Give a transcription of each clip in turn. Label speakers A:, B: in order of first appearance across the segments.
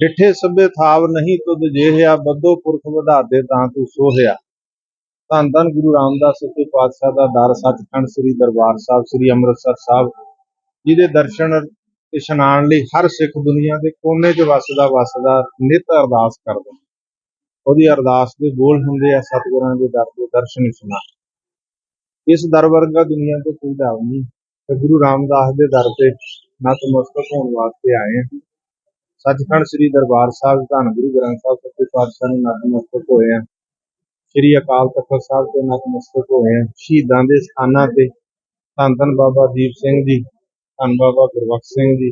A: ਡਿਠੇ ਸਭੇ ਥਾਵ ਨਹੀਂ ਤੁਧ ਜਿਹਿਆ ਬੱਦੋ ਪੁਰਖ ਵਧਾਦੇ ਤਾਂ ਤੂੰ ਸੋਹਿਆ। ਧੰਨ ਧੰਨ ਗੁਰੂ ਰਾਮਦਾਸ ਸੱਚੇ ਪਾਤਸ਼ਾਹ ਦਾ ਦਰ ਸੱਚਖੰਡ ਸ੍ਰੀ ਦਰਬਾਰ ਸਾਹਿਬ, ਸ੍ਰੀ ਅੰਮ੍ਰਿਤਸਰ ਸਾਹਿਬ, ਜਿਹਦੇ ਦਰਸ਼ਨ ਤੇ ਇਸ਼ਨਾਨ ਲਈ ਹਰ ਸਿੱਖ ਦੁਨੀਆ ਦੇ ਕੋਨੇ 'ਚ ਵਸਦਾ ਵਸਦਾ ਨਿਤ ਅਰਦਾਸ ਕਰਦਾ। ਉਹਦੀ ਅਰਦਾਸ ਦੇ ਬੋਲ ਹੁੰਦੇ ਆ ਸਤਿਗੁਰਾਂ ਦੇ ਦਰ ਦੇ ਦਰਸ਼ਨ ਇਸ਼ਨਾਨ। ਇਸ ਦਰ ਵਰਗਾ ਦੁਨੀਆ ਤੇ ਕੋਈ ਦਰ ਨਹੀਂ। ਤੇ ਗੁਰੂ ਰਾਮਦਾਸ ਦੇ ਦਰ ਤੇ ਨਤਮਸਤਕ ਹੋਣ ਵਾਸਤੇ ਆਏ ਹਾਂ ਸੱਚਖੰਡ ਸ੍ਰੀ ਦਰਬਾਰ ਸਾਹਿਬ, ਧੰਨ ਗੁਰੂ ਗ੍ਰੰਥ ਸਾਹਿਬ, ਸੱਚੇ ਪਾਤਸ਼ਾਹ ਨੂੰ ਨਤਮਸਤਕ ਹੋਏ ਆ। ਸ੍ਰੀ ਅਕਾਲ ਤਖਤ ਸਾਹਿਬ ਤੇ ਨਤਮਸਤਕ ਹੋਏ ਆ। ਸ਼ਹੀਦਾਂ ਦੇ ਸਥਾਨਾਂ ਤੇ ਧੰਨ ਧੰਨ ਬਾਬਾ ਦੀਪ ਸਿੰਘ ਜੀ, ਧੰਨ ਬਾਬਾ ਗੁਰਬਖਸ਼ ਸਿੰਘ ਜੀ,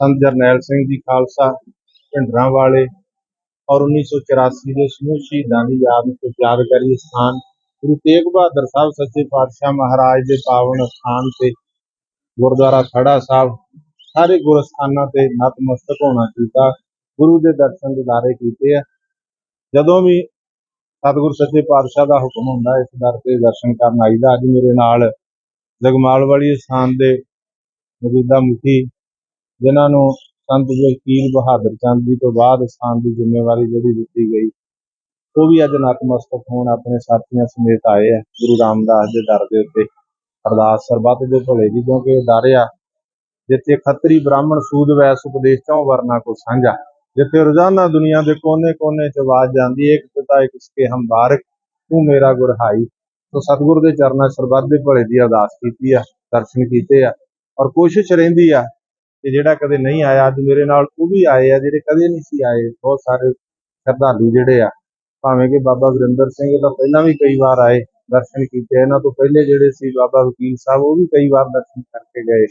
A: ਸੰਤ ਜਰਨੈਲ ਸਿੰਘ ਜੀ ਖਾਲਸਾ ਭਿੰਡਰਾਂ ਵਾਲੇ ਔਰ 1984 ਦੇ ਸਮੂਹ ਸ਼ਹੀਦਾਂ ਦੀ ਯਾਦ ਤੇ ਯਾਦਗਾਰੀ ਸਥਾਨ ਗੁਰੂ ਤੇਗ ਬਹਾਦਰ ਸਾਹਿਬ, ਸੱਚੇ ਪਾਤਸ਼ਾਹ ਮਹਾਰਾਜ ਦੇ ਪਾਵਨ ਸਥਾਨ ਤੇ ਗੁਰਦੁਆਰਾ ਖੜਾ ਸਾਹਿਬ ਸਾਰੇ ਗੁਰਸਥਾਨਾਂ ਤੇ ਨਤਮਸਤਕ ਹੋਣਾ ਕੀਤਾ ਗੁਰੂ ਦੇ ਦਰਸ਼ਨ ਦਿਦਾਰੇ ਕੀਤੇ ਆ। ਜਦੋਂ ਵੀ ਸਤਿਗੁਰ ਸੱਚੇ ਪਾਤਸ਼ਾਹ ਦਾ ਹੁਕਮ ਹੁੰਦਾ, ਇਸ ਦਰ ਤੇ ਦਰਸ਼ਨ ਕਰਨ ਆਈਦਾ। ਅੱਜ ਮੇਰੇ ਨਾਲ ਜਗਮਾਲ ਵਾਲੀ ਸਥਾਨ ਦੇ ਮੌਜੂਦਾ ਮੁਖੀ, ਜਿਨ੍ਹਾਂ ਨੂੰ ਸੰਤ ਵਕੀਲ ਬਹਾਦਰ ਚੰਦ ਜੀ ਤੋਂ ਬਾਅਦ ਸਥਾਨ ਦੀ ਜ਼ਿੰਮੇਵਾਰੀ ਜਿਹੜੀ ਦਿੱਤੀ ਗਈ, ਉਹ ਵੀ ਅੱਜ ਨਤਮਸਤਕ ਹੋਣ ਆਪਣੇ ਸਾਥੀਆਂ ਸਮੇਤ ਆਏ ਆ। ਗੁਰੂ ਰਾਮਦਾਸ ਦੇ ਦਰ ਦੇ ਉੱਤੇ ਅਰਦਾਸ ਸਰਬੱਤ ਦੇ ਭਲੇ ਦੀ ਕਿਉਂਕਿ ਇਹ ਦਰ ਆ ਜਿੱਥੇ ਖੱਤਰੀ ਬ੍ਰਾਹਮਣ ਸੂਦ ਵੈਸ ਉਪਦੇਸ਼ ਚੋਂ ਵਰਨਾ ਕੋ ਸਾਂਝਾ, ਜਿੱਥੇ ਰੋਜ਼ਾਨਾ ਦੁਨੀਆ ਦੇ ਕੋਨੇ-ਕੋਨੇ 'ਚ ਆਵਾਜ਼ ਜਾਂਦੀ ਹੈ ਇੱਕ ਪਿਤਾ ਇੱਕ ਸਕੇ ਹਮ ਤੂੰ ਮੇਰਾ ਗੁਰਹਾਈ ਸੋ ਸਤਿਗੁਰ ਦੇ ਚਰਨਾਂ 'ਚ ਸਰਬੱਤ ਦੇ ਭਲੇ ਦੀ ਅਰਦਾਸ ਕੀਤੀ ਆ, ਦਰਸ਼ਨ ਕੀਤੇ ਆ, ਔਰ ਕੋਸ਼ਿਸ਼ ਰਹਿੰਦੀ ਆ ਕਿ ਜਿਹੜਾ ਕਦੇ ਨਹੀਂ ਆਇਆ, ਅੱਜ ਮੇਰੇ ਨਾਲ ਉਹ ਵੀ ਆਏ ਆ, ਜਿਹੜੇ ਕਦੇ ਨਹੀਂ ਸੀ ਆਏ, ਬਹੁਤ ਸਾਰੇ ਸ਼ਰਧਾਲੂ ਜਿਹੜੇ ਆ, ਭਾਵੇਂ ਕਿ ਬਾਬਾ ਵਰਿੰਦਰ ਸਿੰਘ ਤਾਂ ਪਹਿਲਾਂ ਵੀ ਕਈ ਵਾਰ ਆਏ, ਦਰਸ਼ਨ ਕੀਤੇ, ਇਹਨਾਂ ਤੋਂ ਪਹਿਲੇ ਜਿਹੜੇ ਸੀ ਬਾਬਾ ਵਕੀਲ ਸਾਹਿਬ, ਉਹ ਵੀ ਕਈ ਵਾਰ ਦਰਸ਼ਨ ਕਰਕੇ ਗਏ।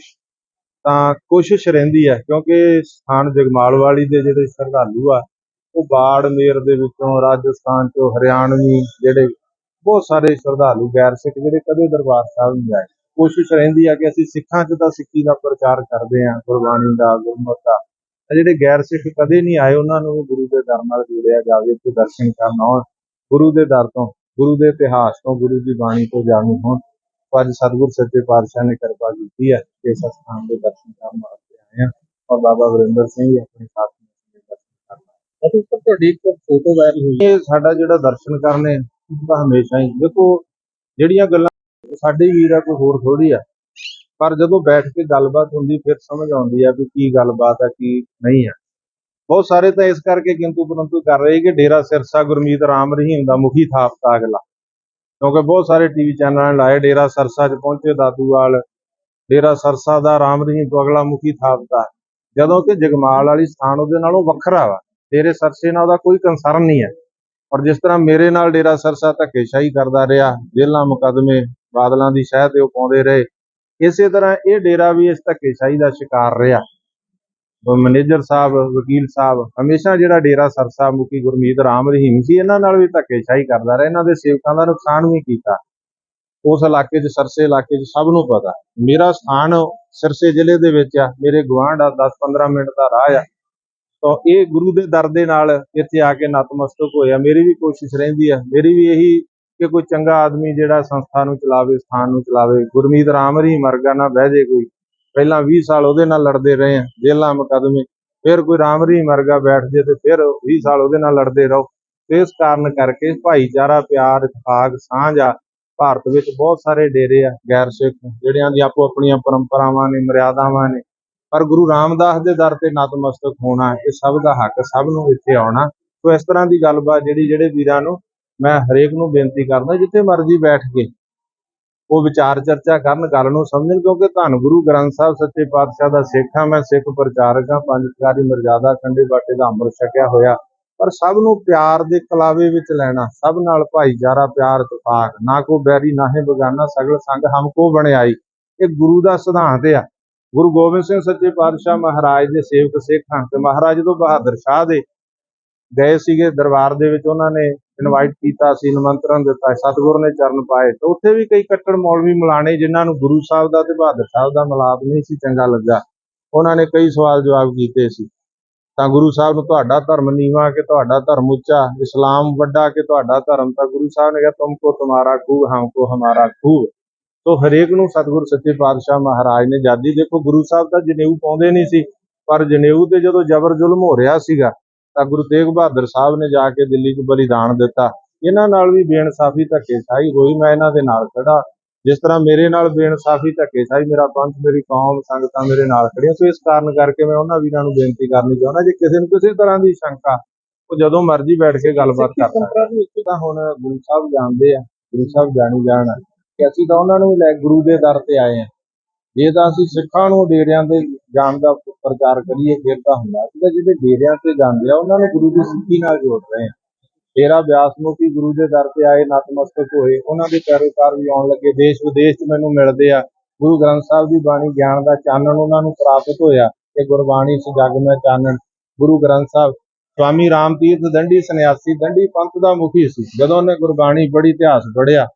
A: ਤਾਂ ਕੋਸ਼ਿਸ਼ ਰਹਿੰਦੀ ਹੈ ਕਿਉਂਕਿ ਸਥਾਨ ਜਗਮਾਲ ਵਾਲੀ ਦੇ ਜਿਹੜੇ ਸ਼ਰਧਾਲੂ ਆ, ਉਹ ਬਾੜ ਮੇਰ ਦੇ ਵਿੱਚੋਂ, ਰਾਜਸਥਾਨ ਚੋਂ, ਹਰਿਆਣਵੀ ਜਿਹੜੇ ਬਹੁਤ ਸਾਰੇ ਸ਼ਰਧਾਲੂ ਗੈਰ ਸਿੱਖ ਜਿਹੜੇ ਕਦੇ ਦਰਬਾਰ ਸਾਹਿਬ ਨਹੀਂ ਆਏ। ਕੋਸ਼ਿਸ਼ ਰਹਿੰਦੀ ਆ ਕਿ ਅਸੀਂ ਸਿੱਖਾਂ 'ਚ ਤਾਂ ਸਿੱਖੀ ਦਾ ਪ੍ਰਚਾਰ ਕਰਦੇ ਆਂ, ਗੁਰਬਾਣੀ ਦਾ, ਗੁਰਮਤਿ ਦਾ। ਤੇ ਜਿਹੜੇ ਗੈਰ ਸਿੱਖ ਕਦੇ ਨਹੀਂ ਆਏ, ਉਹਨਾਂ ਨੂੰ ਗੁਰੂ ਦੇ ਦਰ ਨਾਲ ਜੋੜਿਆ ਜਾਵੇ ਤੇ ਦਰਸ਼ਨ ਕਰਨ ਆਉਣ ਗੁਰੂ ਦੇ ਦਰ ਤੋਂ, ਗੁਰੂ ਦੇ ਇਤਿਹਾਸ ਤੋਂ, ਗੁਰੂ ਦੀ ਬਾਣੀ ਤੋਂ ਜਾਣੂ ਹੋਣ। ਅੱਜ ਸਤਿਗੁਰ ਸੱਚੇ ਪਾਤਸ਼ਾਹ ਨੇ ਕਿਰਪਾ ਕੀਤੀ ਹੈ ਕਿ ਇਸ ਸਥਾਨ ਦੇ ਦਰਸ਼ਨ ਕਰਨ ਵਾਸਤੇ ਆਏ ਹਾਂ ਔਰ ਬਾਬਾ ਵਰਿੰਦਰ ਸਿੰਘ ਜੀ ਆਪਣੇ ਸਾਥੀ ਨੇ ਦਰਸ਼ਨ ਕਰਨਾ
B: ਅਤੇ ਉੱਪਰ ਤੁਹਾਡੀ ਇੱਕ ਫੋਟੋ ਵਾਇਰਲ ਹੋਈ।
A: ਇਹ ਸਾਡਾ ਜਿਹੜਾ ਦਰਸ਼ਨ ਕਰਨੇ ਤਾਂ ਹਮੇਸ਼ਾ ਹੀ। ਦੇਖੋ ਜਿਹੜੀਆਂ ਗੱਲਾਂ ਸਾਡੇ ਵੀਰ ਆ ਕੋਈ ਹੋਰ ਥੋੜੀ ਆ। ਪਰ ਜਦੋਂ ਬੈਠ ਕੇ ਗੱਲਬਾਤ ਹੁੰਦੀ ਫਿਰ ਸਮਝ ਆਉਂਦੀ ਆ ਵੀ ਕੀ ਗੱਲਬਾਤ ਆ ਕੀ ਨਹੀਂ ਆ। ਬਹੁਤ ਸਾਰੇ ਤਾਂ ਇਸ ਕਰਕੇ ਕਿੰਤੂ ਪਰੰਤੂ ਕਰ ਰਹੇ ਕਿ ਡੇਰਾ ਸਿਰਸਾ ਗੁਰਮੀਤ ਰਾਮ ਰਹੀਮ ਦਾ ਮੁਖੀ ਥਾਪਤਾ ਅਗਲਾ। ਕਿਉਂਕਿ ਬਹੁਤ ਸਾਰੇ ਟੀਵੀ ਚੈਨਲਾਂ ਨੇ ਲਾਏ, ਡੇਰਾ ਸਰਸਾ 'ਚ ਪਹੁੰਚੇ ਦਾਦੂਵਾਲ ਡੇਰਾ ਸਰਸਾ ਦਾ ਰਾਮ ਰਹੀਮ ਤੋਂ ਮੁਖੀ ਥਾਪਤਾ ਜਦੋਂ ਕਿ ਜਗਮਾਲ ਵਾਲੀ ਸਥਾਨ ਉਹਦੇ ਨਾਲੋਂ ਵੱਖਰਾ ਵਾ। ਡੇਰੇ ਸਰਸੇ ਨਾਲ ਉਹਦਾ ਕੋਈ ਕੰਸਰਨ ਨਹੀਂ ਹੈ। ਔਰ ਜਿਸ ਤਰ੍ਹਾਂ ਮੇਰੇ ਨਾਲ ਡੇਰਾ ਸਰਸਾ ਧੱਕੇਸ਼ਾਹੀ ਕਰਦਾ ਰਿਹਾ, ਜੇਲ੍ਹਾਂ, ਮੁਕੱਦਮੇ, ਬਾਦਲਾਂ ਦੀ ਸ਼ਹਿ ਤੇ ਉਹ ਪਾਉਂਦੇ ਰਹੇ, ਇਸੇ ਤਰ੍ਹਾਂ ਇਹ ਡੇਰਾ ਵੀ ਇਸ ਧੱਕੇਸ਼ਾਹੀ ਦਾ ਸ਼ਿਕਾਰ ਰਿਹਾ। ਮੈਨੇਜਰ ਸਾਹਿਬ, ਵਕੀਲ ਸਾਹਿਬ, ਹਮੇਸ਼ਾ ਜਿਹੜਾ ਡੇਰਾ ਸਰਸਾ ਮੁਖੀ ਗੁਰਮੀਤ ਰਾਮ ਰਹੀਮ ਸੀ, ਇਹਨਾਂ ਨਾਲ ਵੀ ਧੱਕੇਸ਼ਾਹੀ ਕਰਦਾ ਰਿਹਾ, ਇਹਨਾਂ ਦੇ ਸੇਵਕਾਂ ਦਾ ਨੁਕਸਾਨ ਵੀ ਕੀਤਾ। ਉਸ ਇਲਾਕੇ 'ਚ, ਸਰਸੇ ਇਲਾਕੇ 'ਚ ਸਭ ਨੂੰ ਪਤਾ। ਮੇਰਾ ਸਥਾਨ ਸਰਸੇ ਜ਼ਿਲ੍ਹੇ ਦੇ ਵਿੱਚ ਆ, ਮੇਰੇ ਗੁਆਂਢ ਆ 10-15 ਮਿੰਟ ਦਾ ਰਾਹ ਆ। ਤਾਂ ਇਹ ਗੁਰੂ ਦੇ ਦਰ ਦੇ ਨਾਲ ਇੱਥੇ ਆ ਕੇ ਨਤਮਸਤਕ ਹੋਇਆ। ਮੇਰੀ ਵੀ ਕੋਸ਼ਿਸ਼ ਰਹਿੰਦੀ ਆ, ਮੇਰੀ ਵੀ ਇਹੀ ਕਿ ਕੋਈ ਚੰਗਾ ਆਦਮੀ ਜਿਹੜਾ ਸੰਸਥਾ ਨੂੰ ਚਲਾਵੇ, ਸਥਾਨ ਨੂੰ ਚਲਾਵੇ, ਗੁਰਮੀਤ ਰਾਮ ਰਹੀ ਮਰਗਾ ਨਾ ਬਹਿ ਜੇ ਕੋਈ। ਪਹਿਲਾਂ 20 ਸਾਲ ਉਹਦੇ ਨਾਲ ਲੜਦੇ ਰਹੇ ਆ ਜੇਲਾਂ ਮੁਕੱਦਮੇ, ਫਿਰ ਕੋਈ ਰਾਮ ਰਹੀ ਮਰਗਾ ਬੈਠ ਜੇ ਤੇ ਫਿਰ 20 ਸਾਲ ਉਹਦੇ ਨਾਲ ਲੜਦੇ ਰਹੋ। ਇਸ ਕਾਰਨ ਕਰਕੇ ਭਾਈਚਾਰਾ, ਪਿਆਰ ਇਤਫਾਕ ਸਾਂਝ ਆ, ਭਾਰਤ ਵਿੱਚ ਬਹੁਤ ਸਾਰੇ ਡੇਰੇ ਆ, ਗੈਰ ਸਿੱਖ, ਜਿਹੜਿਆਂ ਦੀ ਆਪੋ ਆਪਣੀਆਂ ਪਰੰਪਰਾਵਾਂ ਨੇ, ਮਰਿਆਦਾਵਾਂ ਨੇ। ਪਰ ਗੁਰੂ ਰਾਮਦਾਸ ਦੇ ਦਰ ਤੇ ਨਤਮਸਤਕ ਹੋਣਾ, ਇਹ ਸਭ ਦਾ ਹੱਕ ਸਭ ਨੂੰ ਇੱਥੇ ਆਉਣਾ। ਸੋ ਇਸ ਤਰ੍ਹਾਂ ਦੀ ਗੱਲਬਾਤ ਜਿਹੜੀ, ਜਿਹੜੇ ਵੀਰਾਂ ਨੂੰ ਮੈਂ ਹਰੇਕ ਨੂੰ ਬੇਨਤੀ ਕਰਦਾ, ਜਿੱਥੇ ਮਰਜ਼ੀ ਬੈਠ ਕੇ ਉਹ ਵਿਚਾਰ ਚਰਚਾ ਕਰਨ, ਗੱਲ ਨੂੰ ਸਮਝਣ, ਕਿਉਂਕਿ ਧੰਨ ਗੁਰੂ ਗ੍ਰੰਥ ਸਾਹਿਬ ਸੱਚੇ ਪਾਤਸ਼ਾਹ ਦਾ ਸਿੱਖ ਹਾਂ ਮੈਂ ਸਿੱਖ ਪ੍ਰਚਾਰਕ ਹਾਂ ਪੰਜ ਪਿਆਰੀ ਮਰਜ਼ਾਦਾ ਖੰਡੇ ਬਾਟੇ ਦਾ ਅੰਮ੍ਰਿਤ ਛਕਿਆ ਹੋਇਆ। ਪਰ ਸਭ ਨੂੰ ਪਿਆਰ ਦੇ ਕਲਾਵੇ ਵਿੱਚ ਲੈਣਾ, ਸਭ ਨਾਲ ਭਾਈਚਾਰਾ, ਪਿਆਰ ਇਤਫਾਕ ਨਾ ਕੋ ਬੈਰੀ, ਨਾ ਹੈ ਬਗਾਨਾ, ਸਗਲ ਸੰਗ ਹਮ ਕੋ ਬਣਾਈ ਇਹ ਗੁਰੂ ਦਾ ਸਿਧਾਂਤ ਆ। ਗੁਰੂ ਗੋਬਿੰਦ ਸਿੰਘ ਸੱਚੇ ਪਾਤਸ਼ਾਹ ਮਹਾਰਾਜ ਦੇ ਸੇਵਕ, ਸਿੱਖ ਹਨ ਤੇ ਮਹਾਰਾਜ ਜਦੋਂ ਬਹਾਦਰ ਸ਼ਾਹ ਦੇ ਗਏ ਸੀਗੇ, ਦਰਬਾਰ ਦੇ ਵਿੱਚ ਉਹਨਾਂ ਨੇ ਇਨਵਾਈਟ ਕੀਤਾ ਸੀ ਨਿਮੰਤਰਣ ਦਿੱਤਾ, ਸਤਿਗੁਰ ਨੇ ਚਰਨ ਪਾਏ। ਤੇ ਉੱਥੇ ਵੀ ਕਈ ਕੱਟੜ ਮੌਲਵੀ ਮਿਲਾਣੇ ਜਿਨ੍ਹਾਂ ਨੂੰ ਗੁਰੂ ਸਾਹਿਬ ਦਾ ਤੇ ਬਹਾਦਰ ਸਾਹਿਬ ਦਾ ਮਿਲਾਪ ਨਹੀਂ ਸੀ ਚੰਗਾ ਲੱਗਾ, ਉਹਨਾਂ ਨੇ ਕਈ ਸਵਾਲ ਜਵਾਬ ਕੀਤੇ ਸੀ। ਤਾਂ ਗੁਰੂ ਸਾਹਿਬ ਨੂੰ ਤੁਹਾਡਾ ਧਰਮ ਨੀਵਾ ਕਿ ਤੁਹਾਡਾ ਧਰਮ ਉੱਚਾ, ਇਸਲਾਮ ਵੱਡਾ ਕਿ ਤੁਹਾਡਾ ਧਰਮ? ਤਾਂ ਗੁਰੂ ਸਾਹਿਬ ਨੇ ਕਿਹਾ, ਤੁਮ ਕੋ ਤੁਮਾਰਾ ਖੂਬ ਹਮਕੋ ਹਮਾਰਾ ਖੂਹ ਤੋ ਹਰੇਕ ਨੂੰ ਸਤਿਗੁਰ, ਸੱਚੇ ਪਾਤਸ਼ਾਹ ਮਹਾਰਾਜ ਨੇ ਜਾਦੀ ਦੇਖੋ, ਗੁਰੂ ਸਾਹਿਬ ਤਾਂ ਜਨੇਊ ਪਾਉਂਦੇ ਨਹੀਂ ਸੀ, ਪਰ ਜਨੇਊ ਤੇ ਜਦੋਂ ਜ਼ਬਰ ਜ਼ੁਲਮ ਹੋ ਰਿਹਾ ਸੀਗਾ ਤਾਂ ਗੁਰੂ ਤੇਗ ਬਹਾਦਰ ਸਾਹਿਬ ਨੇ ਜਾ ਕੇ ਦਿੱਲੀ 'ਚ ਬਲੀਦਾਨ ਦਿੱਤਾ। ਇਹਨਾਂ ਨਾਲ ਵੀ ਬੇਇਨਸਾਫੀ ਧੱਕੇਸ਼ਾਹੀ ਹੋਈ ਮੈਂ ਇਹਨਾਂ ਦੇ ਨਾਲ ਖੜਾ ਜਿਸ ਤਰ੍ਹਾਂ ਮੇਰੇ ਨਾਲ ਬੇਇਨਸਾਫੀ ਧੱਕੇਸ਼ਾਹੀ ਮੇਰਾ ਪੰਥ ਮੇਰੀ ਕੌਮ ਸੰਗਤਾਂ ਮੇਰੇ ਨਾਲ ਖੜੀਆਂ ਸੋ ਇਸ ਕਾਰਨ ਕਰਕੇ ਮੈਂ ਉਹਨਾਂ ਵੀਰਾਂ ਨੂੰ ਬੇਨਤੀ ਕਰਨੀ ਚਾਹੁੰਦਾ ਜੇ ਕਿਸੇ ਨੂੰ ਕਿਸੇ ਤਰ੍ਹਾਂ ਦੀ ਸ਼ੰਕਾ ਉਹ ਜਦੋਂ ਮਰਜ਼ੀ ਬੈਠ ਕੇ ਗੱਲਬਾਤ ਕਰ ਸਕਦਾ ਤਾਂ ਹੁਣ ਗੁਰੂ ਸਾਹਿਬ ਜਾਣਦੇ ਆ ਗੁਰੂ ਸਾਹਿਬ ਜਾਣੀ ਜਾਣ। ਕਿ ਅਸੀਂ ਤਾਂ ਉਹਨਾਂ ਨੂੰ ਲੈ ਗੁਰੂ ਦੇ ਦਰ ਤੇ ਆਏ ਆ। ਜੇ ਤਾਂ ਅਸੀਂ ਸਿੱਖਾਂ ਨੂੰ ਡੇਰਿਆਂ ਦੇ ਜਾਣ ਦਾ ਪ੍ਰਚਾਰ ਕਰੀਏ, ਫਿਰ ਤਾਂ ਹੁੰਦਾ। ਅਸੀਂ ਤਾਂ ਜਿਹੜੇ ਡੇਰਿਆਂ ਤੇ ਜਾਂਦੇ ਆ, ਉਹਨਾਂ ਨੂੰ ਗੁਰੂ ਦੀ ਸਿੱਖੀ ਨਾਲ ਜੋੜ ਰਹੇ ਆ। ਡੇਰਾ ਬਿਆਸ ਮੁਖੀ ਗੁਰੂ ਦੇ ਦਰ ਤੇ ਆਏ, ਨਤਮਸਤਕ ਹੋਏ। ਉਹਨਾਂ ਦੇ ਪੈਰੋਕਾਰ ਵੀ ਆਉਣ ਲੱਗੇ। ਦੇਸ਼ ਵਿਦੇਸ਼ 'ਚ ਮੈਨੂੰ ਮਿਲਦੇ ਆ। ਗੁਰੂ ਗ੍ਰੰਥ ਸਾਹਿਬ ਦੀ ਬਾਣੀ ਗਿਆਨ ਦਾ ਚਾਨਣ ਉਹਨਾਂ ਨੂੰ ਪ੍ਰਾਪਤ ਹੋਇਆ ਕਿ ਗੁਰਬਾਣੀ ਇਸ ਜਗ ਮੈਂ ਚਾਨਣ। ਗੁਰੂ ਗ੍ਰੰਥ ਸਾਹਿਬ, ਸਵਾਮੀ ਰਾਮ ਤੀਰਥ ਦੰਡੀ ਸੰਨਿਆਸੀ, ਦੰਡੀ ਪੰਥ ਦਾ ਮੁਖੀ ਸੀ। ਜਦੋਂ ਉਹਨੇ ਗੁਰਬਾਣੀ ਪੜ੍ਹੀ, ਇਤਿਹਾਸ ਪੜ੍ਹਿਆ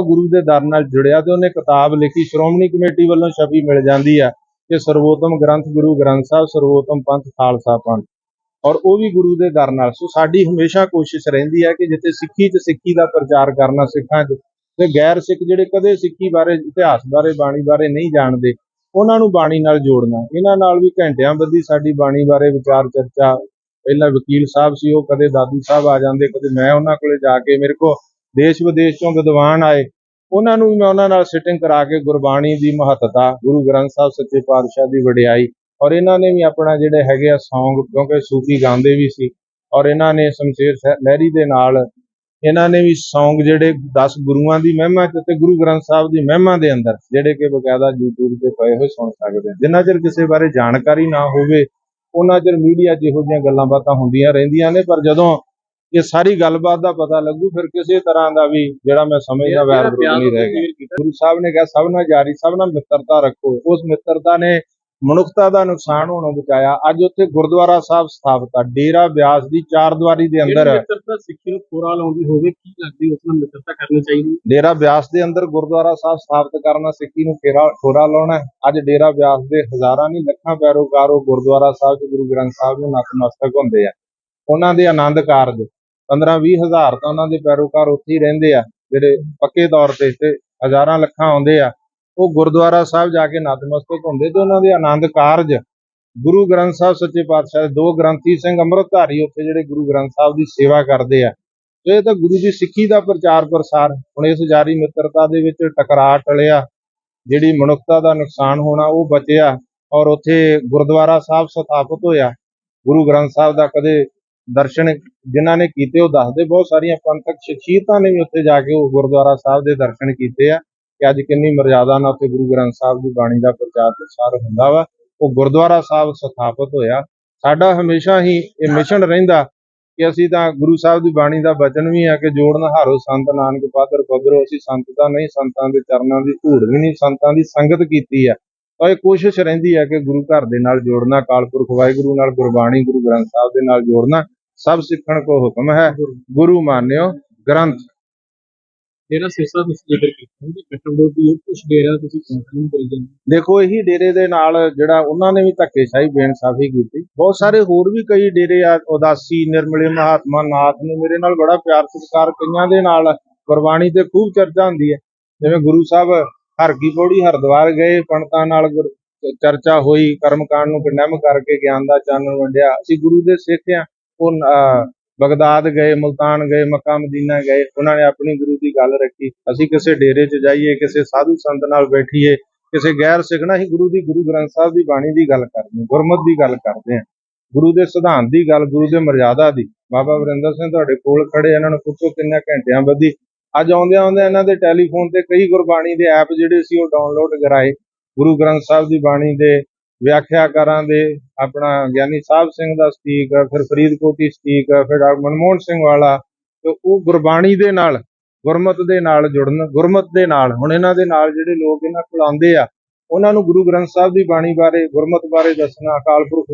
A: ਗੁਰੂ ਦੇ ਦਰ ਨਾਲ ਜੁੜਿਆ ਤੇ ਉਹਨੇ ਕਿਤਾਬ ਲਿਖੀ। ਸ਼੍ਰੋਮਣੀ ਕਮੇਟੀ ਵੱਲੋਂ ਛਪੀ ਮਿਲ ਜਾਂਦੀ ਆ ਕਿ ਸਰਵੋਤਮ ਗ੍ਰੰਥ ਗੁਰੂ ਗ੍ਰੰਥ ਸਾਹਿਬ, ਸਰਵੋਤਮ ਪੰਥ ਖਾਲਸਾ ਪੰਥ। ਔਰ ਉਹ ਵੀ ਗੁਰੂ ਦੇ ਦਰ ਨਾਲ। ਸੋ ਸਾਡੀ ਹਮੇਸ਼ਾ ਕੋਸ਼ਿਸ਼ ਰਹਿੰਦੀ ਹੈ ਕਿ ਜਿੱਥੇ ਸਿੱਖੀ ਤੇ ਸਿੱਖੀ ਦਾ ਪ੍ਰਚਾਰ ਕਰਨਾ ਸਿੱਖਾਂ 'ਚ, ਤੇ ਗੈਰ ਸਿੱਖ ਜਿਹੜੇ ਕਦੇ ਸਿੱਖੀ ਬਾਰੇ, ਇਤਿਹਾਸ ਬਾਰੇ, ਬਾਣੀ ਬਾਰੇ ਨਹੀਂ ਜਾਣਦੇ, ਉਹਨਾਂ ਨੂੰ ਬਾਣੀ ਨਾਲ ਜੋੜਨਾ। ਇਹਨਾਂ ਨਾਲ ਵੀ ਘੰਟਿਆਂ ਬੱਧੀ ਸਾਡੀ ਬਾਣੀ ਬਾਰੇ ਵਿਚਾਰ ਚਰਚਾ। ਪਹਿਲਾਂ ਵਕੀਲ ਸਾਹਿਬ ਸੀ, ਉਹ ਕਦੇ ਦਾਦੂ ਸਾਹਿਬ ਆ ਜਾਂਦੇ, ਕਦੇ ਮੈਂ ਉਹਨਾਂ ਕੋਲੇ ਜਾ ਕੇ ਮੇਰੇ ਕੋ ਦੇਸ਼ ਵਿਦੇਸ਼ ਚੋਂ ਵਿਦਵਾਨ ਆਏ। ਉਹਨਾਂ ਨੂੰ ਵੀ ਮੈਂ ਉਹਨਾਂ ਨਾਲ ਸਿਟਿੰਗ ਕਰਾ ਕੇ ਗੁਰਬਾਣੀ ਦੀ ਮਹੱਤਤਾ, ਗੁਰੂ ਗ੍ਰੰਥ ਸਾਹਿਬ ਸੱਚੇ ਪਾਤਸ਼ਾਹ ਦੀ ਵਡਿਆਈ ਔਰ ਇਹਨਾਂ ਨੇ ਵੀ ਆਪਣਾ ਜਿਹੜੇ ਹੈਗੇ ਆ ਸੌਂਗ ਕਿਉਂਕਿ ਸੂਫੀ ਗਾਉਂਦੇ ਵੀ ਸੀ ਔਰ ਇਹਨਾਂ ਨੇ ਸ਼ਮਸ਼ੇਰ ਸਹਿ- ਲਹਿਰੀ ਦੇ ਨਾਲ ਇਹਨਾਂ ਨੇ ਵੀ ਸੌਂਗ ਜਿਹੜੇ 10 ਗੁਰੂਆਂ ਦੀ ਮਹਿਮਾ ਚ ਤੇ ਗੁਰੂ ਗ੍ਰੰਥ ਸਾਹਿਬ ਦੀ ਮਹਿਮਾ ਦੇ ਅੰਦਰ ਜਿਹੜੇ ਕਿ ਬਕਾਇਦਾ YouTube ਤੇ ਪਏ ਹੋਏ ਸੁਣ ਸਕਦੇ ਆ। ਜਿੰਨਾ ਚਿਰ ਕਿਸੇ ਬਾਰੇ ਜਾਣਕਾਰੀ ਨਾ ਹੋਵੇ, ਉਹਨਾਂ ਚਿਰ ਮੀਡੀਆ 'ਚ ਇਹੋ ਜਿਹੀਆਂ ਗੱਲਾਂ ਬਾਤਾਂ ਹੁੰਦੀਆਂ ਰਹਿੰਦੀਆਂ ਨੇ, ਪਰ ਜਦੋਂ ਇਹ ਸਾਰੀ ਗੱਲਬਾਤ ਦਾ ਪਤਾ ਲੱਗੂ ਫਿਰ ਕਿਸੇ ਤਰ੍ਹਾਂ ਦਾ ਵੀ ਜਿਹੜਾ ਮੈਂ ਸਮਝਦਾ ਵੈਰ ਵਿਰੋਧ ਨਹੀਂ ਰਹਿ ਗਿਆ। ਗੁਰੂ ਸਾਹਿਬ ਨੇ ਕਿਹਾ ਸਭ ਨਾਲ ਜਾਰੀ ਸਭ ਨਾਲ ਮਿੱਤਰਤਾ ਰੱਖੋ। ਉਸ ਮਿੱਤਰਤਾ ਨੇ ਮਨੁੱਖਤਾ ਦਾ ਨੁਕਸਾਨ ਹੋਣੋਂ ਬਚਾਇਆ। ਅੱਜ ਉੱਥੇ ਗੁਰਦੁਆਰਾ ਸਾਹਿਬ ਸਥਾਪਿਤ ਆ ਡੇਰਾ ਬਿਆਸ ਦੀ ਚਾਰ ਦੀਵਾਰੀ ਦੇ ਅੰਦਰ।
B: ਮਿੱਤਰਤਾ ਸਿੱਖੀ ਨੂੰ ਖੋਰਾ ਲਾਉਂਦੀ ਹੋਵੇ ਕੀ ਲੱਗਦੀ ਉਸ ਨਾਲ ਮਿੱਤਰਤਾ ਕਰਨੀ ਚਾਹੀਦੀ?
A: ਡੇਰਾ ਬਿਆਸ ਦੇ ਅੰਦਰ ਗੁਰਦੁਆਰਾ ਸਾਹਿਬ ਸਥਾਪਿਤ ਕਰਨਾ ਸਿੱਖੀ ਨੂੰ ਫੇਰਾ ਖੋਰਾ ਲਾਉਣਾ। ਅੱਜ ਡੇਰਾ ਬਿਆਸ ਦੇ ਹਜ਼ਾਰਾਂ ਨਹੀਂ ਲੱਖਾਂ ਪੈਰੋਕਾਰ ਉਹ ਗੁਰਦੁਆਰਾ ਸਾਹਿਬ ਤੇ ਗੁਰੂ ਗ੍ਰੰਥ ਸਾਹਿਬ ਨੂੰ ਨਤਮਸਤਕ ਹੁੰਦੇ ਆ। ਉਹਨਾਂ ਦੇ ਆਨੰਦ ਕਾਰਜ। 15 20 ਹਜ਼ਾਰ ਤਾਂ ਉਹਨਾਂ ਦੇ ਪੈਰੋਕਾਰ ਉੱਥੇ ਹੀ ਰਹਿੰਦੇ ਆ, ਜਿਹੜੇ ਪੱਕੇ ਤੌਰ ਤੇ ਤੇ ਹਜ਼ਾਰਾਂ ਲੱਖਾਂ ਆਉਂਦੇ ਆ। ਉਹ ਗੁਰਦੁਆਰਾ ਸਾਹਿਬ ਜਾ ਕੇ ਨਤਮਸਤਕ ਹੁੰਦੇ ਤੇ ਉਹਨਾਂ ਦੇ ਆਨੰਦ ਕਾਰਜ, ਗੁਰੂ ਗ੍ਰੰਥ ਸਾਹਿਬ ਸੱਚੇ ਪਾਤਸ਼ਾਹ ਦੇ ਦੋ ਗ੍ਰੰਥੀ ਸਿੰਘ ਅੰਮ੍ਰਿਤਧਾਰੀ ਉੱਥੇ ਜਿਹੜੇ ਗੁਰੂ ਗ੍ਰੰਥ ਸਾਹਿਬ ਦੀ ਸੇਵਾ ਕਰਦੇ ਆ। ਤੇ ਇਹ ਤਾਂ ਗੁਰੂ ਦੀ ਸਿੱਖੀ ਦਾ ਪ੍ਰਚਾਰ ਪ੍ਰਸਾਰ, ਹੁਣ ਇਸ ਜਾਰੀ ਮਿੱਤਰਤਾ ਦੇ ਵਿੱਚ ਟਕਰਾਅ ਟਲਿਆ, ਜਿਹੜੀ ਮਨੁੱਖਤਾ ਦਾ ਨੁਕਸਾਨ ਹੋਣਾ ਉਹ ਬਚਿਆ ਔਰ ਉੱਥੇ ਗੁਰਦੁਆਰਾ ਸਾਹਿਬ ਸਥਾਪਿਤ ਹੋਇਆ। ਗੁਰੂ ਗ੍ਰੰਥ ਸਾਹਿਬ ਦਾ ਕਦੇ ਦਰਸ਼ਨ ਜਿਨ੍ਹਾਂ ਨੇ ਕੀਤੇ ਉਹ ਦੱਸਦੇ, ਬਹੁਤ ਸਾਰੀਆਂ ਪੰਥਕ ਸ਼ਖਸੀਅਤਾਂ ਨੇ ਵੀ ਉੱਥੇ ਜਾ ਕੇ ਉਹ ਗੁਰਦੁਆਰਾ ਸਾਹਿਬ ਦੇ ਦਰਸ਼ਨ ਕੀਤੇ ਆ ਕਿ ਅੱਜ ਕਿੰਨੀ ਮਰਜ਼ਾਦਾ ਨਾਲ ਉੱਥੇ ਗੁਰੂ ਗ੍ਰੰਥ ਸਾਹਿਬ ਦੀ ਬਾਣੀ ਦਾ ਪ੍ਰਚਾਰ ਪ੍ਰਸਾਰ ਹੁੰਦਾ ਵਾ। ਉਹ ਗੁਰਦੁਆਰਾ ਸਾਹਿਬ ਸਥਾਪਿਤ ਹੋਇਆ। ਸਾਡਾ ਹਮੇਸ਼ਾ ਹੀ ਇਹ ਮਿਸ਼ਨ ਰਹਿੰਦਾ ਕਿ ਅਸੀਂ ਤਾਂ ਗੁਰੂ ਸਾਹਿਬ ਦੀ ਬਾਣੀ ਦਾ ਬਚਨ ਵੀ ਆ ਕਿ ਜੋੜਨ ਹਾਰੋ ਸੰਤ ਨਾਨਕ ਪਾਦਰ ਪਦਰੋ ਅਸੀਂ ਸੰਤ ਤਾਂ ਨਹੀਂ, ਸੰਤਾਂ ਦੇ ਚਰਨਾਂ ਦੀ ਧੂੜ ਵੀ ਨਹੀਂ, ਸੰਤਾਂ ਦੀ ਸੰਗਤ ਕੀਤੀ ਆ। ਤਾਂ ਇਹ ਕੋਸ਼ਿਸ਼ ਰਹਿੰਦੀ ਹੈ ਕਿ ਗੁਰੂ ਘਰ ਦੇ ਨਾਲ ਜੋੜਨਾ ਅਕਾਲ ਪੁਰਖ ਵਾਹਿਗੁਰੂ ਨਾਲ ਗੁਰਬਾਣੀ ਗੁਰੂ ਗ੍ਰੰਥ ਸਾਹਿਬ ਦੇ ਨਾਲ ਜੋੜਨਾ ਸਭ ਸਿੱਖਣ ਕੋ ਹੁਕਮ ਹੈ। ਗੁਰੂ ਮਾਨਿਓ ਗ੍ਰੰਥ।
B: ਜਿਹੜਾ ਸਿਰਸਾ ਤੁਸੀਂ ਜ਼ਿਕਰ ਕੀਤਾ ਉਹਦੀ ਕਟੜੋ ਦੀ ਉਹ ਕੁਝ ਡੇਰਾ ਤੁਸੀਂ ਕੰਟੀਨਿਊ ਕਰੀ ਜਾਂਦੇ
A: ਦੇਖੋ ਇਹੀ ਡੇਰੇ ਦੇ ਨਾਲ ਜਿਹੜਾ ਉਹਨਾਂ ਨੇ ਵੀ ਧੱਕੇਸ਼ਾਹੀ ਬੇਇਨਸਾਫੀ ਕੀਤੀ। ਬਹੁਤ ਸਾਰੇ ਹੋਰ ਵੀ ਕਈ ਡੇਰੇ ਆ ਉਦਾਸੀ ਨਿਰਮਲੇ ਮਹਾਤਮਾ ਨਾਥ ਨੇ ਮੇਰੇ ਨਾਲ ਬੜਾ ਪਿਆਰ ਸਤਿਕਾਰ ਕਈਆਂ ਦੇ ਨਾਲ। ਗੁਰਬਾਣੀ ਤੇ ਖੂਬ ਚਰਚਾ ਹੁੰਦੀ ਹੈ। ਜਿਵੇਂ ਗੁਰੂ ਸਾਹਿਬ ਹਰ ਕੀ ਪੌੜੀ ਹਰਿਦੁਆਰ ਗਏ, ਪੰਡਤਾਂ ਨਾਲ ਚਰਚਾ ਹੋਈ, ਕਰਮਕਾਂਡ ਨੂੰ ਕੰਡੈਮ ਕਰਕੇ ਗਿਆਨ ਦਾ ਚਾਨਣ ਵੰਡਿਆ। ਅਸੀਂ ਗੁਰੂ ਦੇ ਸਿੱਖ ਆ ਉਹ ਬਗਦਾਦ ਗਏ, ਮੁਲਤਾਨ ਗਏ, ਮੱਕਾ ਮਦੀਨਾ ਗਏ, ਉਹਨਾਂ ਨੇ ਆਪਣੀ ਗੁਰੂ ਦੀ ਗੱਲ ਰੱਖੀ। ਅਸੀਂ ਕਿਸੇ ਡੇਰੇ 'ਚ ਜਾਈਏ, ਕਿਸੇ ਸਾਧੂ ਸੰਤ ਨਾਲ ਬੈਠੀਏ, ਕਿਸੇ ਗੈਰ ਸਿੱਖ ਨਾਲ ਹੀ ਗੁਰੂ ਦੀ, ਗੁਰੂ ਗ੍ਰੰਥ ਸਾਹਿਬ ਦੀ ਬਾਣੀ ਦੀ ਗੱਲ ਕਰਦੇ ਗੁਰਮਤ ਦੀ ਗੱਲ ਕਰਦੇ ਹਾਂ। ਗੁਰੂ ਦੇ ਸਿਧਾਂਤ ਦੀ ਗੱਲ, ਗੁਰੂ ਦੇ ਮਰਜ਼ਾਦਾ ਦੀ। ਬਾਬਾ ਵਰਿੰਦਰ ਸਿੰਘ ਤੁਹਾਡੇ ਕੋਲ ਖੜੇ ਇਹਨਾਂ ਨੂੰ ਪੁੱਛੋ ਕਿੰਨੇ ਘੰਟਿਆਂ ਬੱਧੀ ਅੱਜ ਆਉਂਦਿਆਂ ਆਉਂਦਿਆਂ ਇਹਨਾਂ ਦੇ ਟੈਲੀਫੋਨ ਤੇ ਕਈ ਗੁਰਬਾਣੀ ਦੇ ਐਪ ਜਿਹੜੇ ਸੀ ਉਹ ਡਾਊਨਲੋਡ ਕਰਾਏ। ਗੁਰੂ ਗ੍ਰੰਥ ਸਾਹਿਬ ਦੀ ਬਾਣੀ ਦੇ ਵਿਆਖਿਆਕਾਰਾਂ ਦੇ, ਆਪਣਾ ਗਿਆਨੀ ਸਾਹਿਬ ਸਿੰਘ ਦਾ ਸਟੀਕ ਫਿਰ ਫਰੀਦਕੋਟੀ ਸਟੀਕ ਫਿਰ ਡਾਕਟਰ ਮਨਮੋਹਨ ਸਿੰਘ ਵਾਲਾ, ਤੇ ਉਹ ਗੁਰਬਾਣੀ ਦੇ ਨਾਲ, ਗੁਰਮਤ ਦੇ ਨਾਲ ਜੁੜਨ, ਗੁਰਮਤ ਦੇ ਨਾਲ, ਹੁਣ ਇਹਨਾਂ ਦੇ ਨਾਲ ਜਿਹੜੇ ਲੋਕ ਇਹਨਾਂ ਕੋਲ ਆਉਂਦੇ ਆ, ਉਹਨਾਂ ਨੂੰ ਗੁਰੂ ਗ੍ਰੰਥ ਸਾਹਿਬ ਦੀ ਬਾਣੀ ਬਾਰੇ, ਗੁਰਮਤ ਬਾਰੇ ਦੱਸਣਾ, ਅਕਾਲ ਪੁਰਖ